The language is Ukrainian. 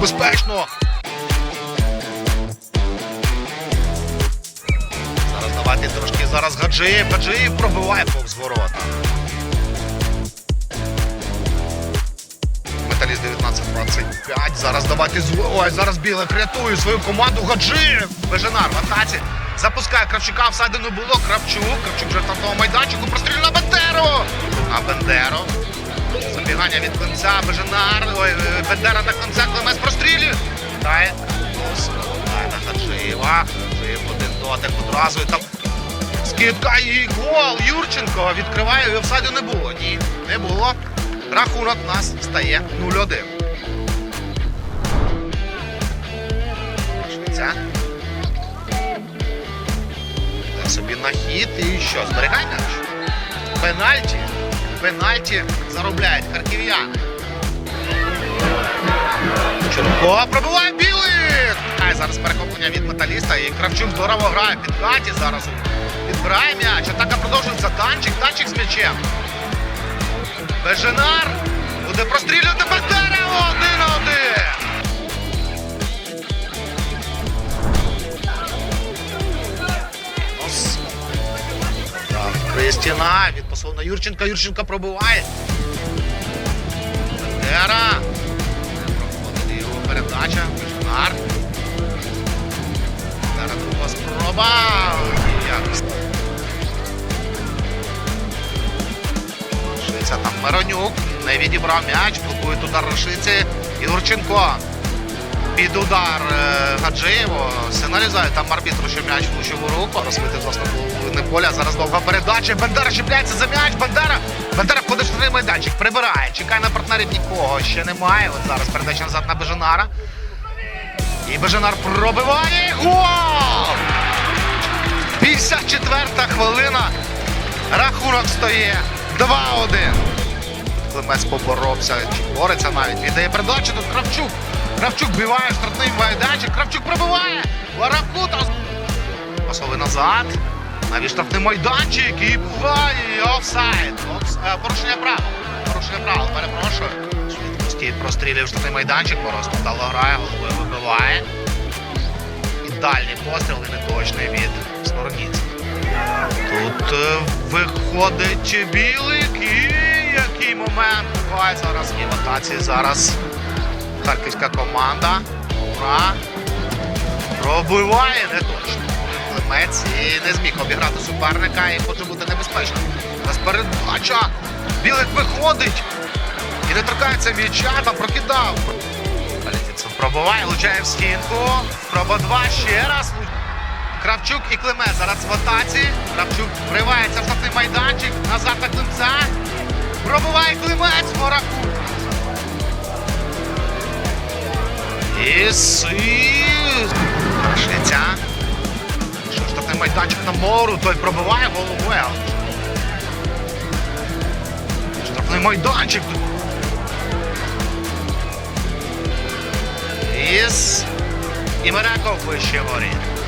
небезпечно. Зараз давайте трошки зараз Гаджиєв. Гаджиєв пробиває повз ворота. Металіст 19-25. Зараз давайте з... Ой, зараз білик рятує свою команду. Гаджиєв. Беженар в атаці. Запускає Кравчука, всадину було. Кравчук. Кравчук вже там того майданчику. Прострілює на Бендеру. На Бендеру. Забігання від кінця. Беженар. Ой, Бендера на кінця. Клемес прострілює. Дає. Дає на Гаджиєва. Гаджиєв один дотик одразу. І там Скидка і гол. Юрченко відкриває і офсайду не було. Ні, не було. Рахунок у нас стає 0-1. Швеця. Собі на хід і що? Зберігай м'яч. Пенальті. Пенальті заробляють харків'яни. О, пробиває білий! Ай, зараз перехоплення від металіста і Кравчук здорово грає під хаті зараз. Відбирає м'яч. Атака продовжується. Танчик, танчик з м'ячем. Беженар буде прострілювати Бендера Так, Кристіна відпасов на Юрченка. Юрченка пробиває. Бендера. Проходить його передача. Беженар. Бендера друга спроба. Шиця там Миронюк. Не відібрав м'яч. Блокує удар Рашиці. Ігорченко. Під удар е, Гаджиєво. Сигналізує там арбітру, що м'яч влучив у руку. Розмити власне не поля. Зараз довга передача. Бендера чіпляється за м'яч. Бендера. Бендера входить штрафний майданчик. Прибирає. Чекає на партнерів нікого. Ще немає. От зараз передача назад на Беженара. І Беженар пробиває. Гол! 54-та хвилина. Рахунок стає 2-1. Климець поборовся, бореться навіть. Віддає передачу тут Кравчук. Кравчук биває штрафний майданчик. Кравчук пробиває. Ларакута. Пасовий назад. Навіть штрафний майданчик і буває офсайд. Офс... е, порушення правил. Порушення правил, перепрошую. Швидкості прострілює штрафний майданчик. Мороз вдало грає, головою вибиває. І дальній постріл і неточний від Сноровніця. Тут е, виходить білик і який момент буває зараз і атаці зараз харківська команда. Ура! Пробиває не точно. Климець і не зміг обіграти суперника і може бути небезпечно. Зараз передача. Білик виходить і не торкається м'яча, там прокидав. Калітіцев пробиває, влучає в стінку. Спроба два ще раз. Кравчук і Климе зараз в атаці. Кравчук вривається в штрафний майданчик. Назад на Климця. Пробиває Климець Мораку. І Сис. Що ж штрафний майданчик на мору. Той пробиває головою. Штрафний майданчик. Іс. І Мираков вище воріт.